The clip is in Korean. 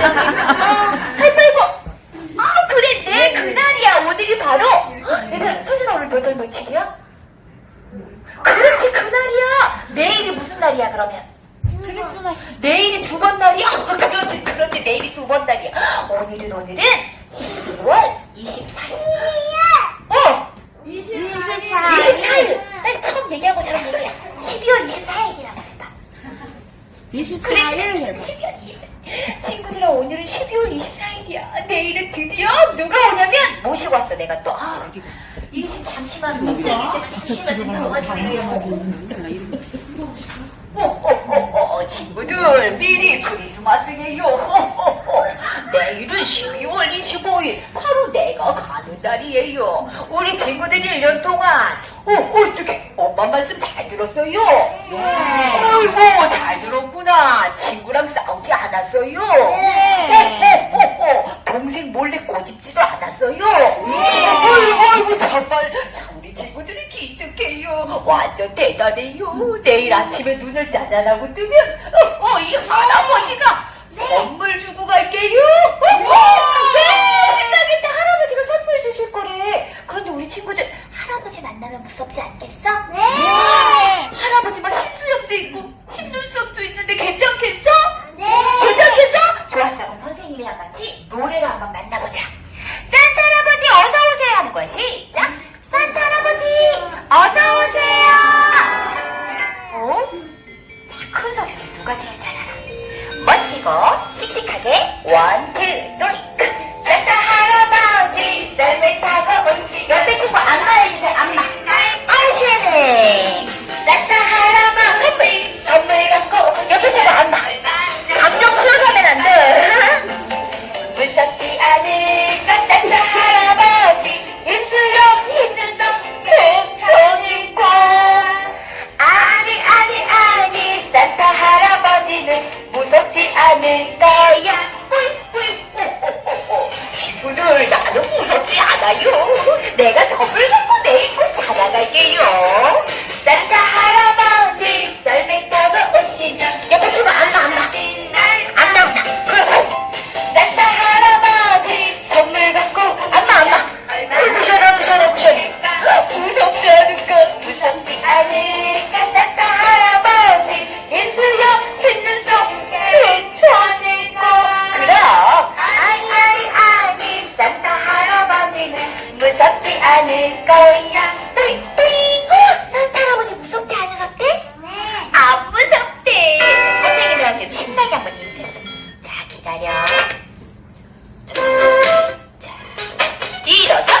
할머니고 아 그래 내 그날이야 오늘이 바로 얘들아 서진아 오늘 몇월 며칠이야? 그렇지 그날이야 내일이 무슨 날이야 그러면? 크리스마스. 내일이 두 번 날이야? 그렇지 그렇지 내일이 두 번 날이야 오늘은 오늘은 12월 24일이야 어 24일. 24일 빨리 처음 얘기하고 처럼 얘기해 12월 24일이라고 해봐 24일 해봐. 12월 24일. 친구들아 오늘은 12월 24일이야. 내일은 드디어 누가 오냐면 모시고 왔어 내가 또. 아, 이리씨 잠시만 이제 잠시만 들어가지고. 어, 어, 어, 어, 친구들 미리 크리스마스예요. 내일은 12월 25일 바로 내가 가는 날이에요. 우리 친구들 1년 동안 어, 어떻게 엄마 말씀 잘 들었어요? 아이고 잘 들었구나. 친구랑 싸우지 않았어요. 네. 몰래 꼬집지도 않았어요. 아이고 아이고 정말 참 우리 친구들이 기특해요. 완전 대단해요. 내일 아침에 눈을 짜잔하고 뜨면 어, 어, 이 할아버지가 선물 주고 갈게요. 어, 어, 않아요. 내가 선물 갖고 내일 꼭 찾아갈게요. 산타 할아버지 썰매 타고 오시면 옆에 친구 안나 안 나. 안 나 안 나. 그렇지. 산타 할아버지 선물 갖고 안 나 안나. 무셔라 무셔라 무셔라 무섭지 않을까 무섭지 않을까? 산타 할아버지 일어서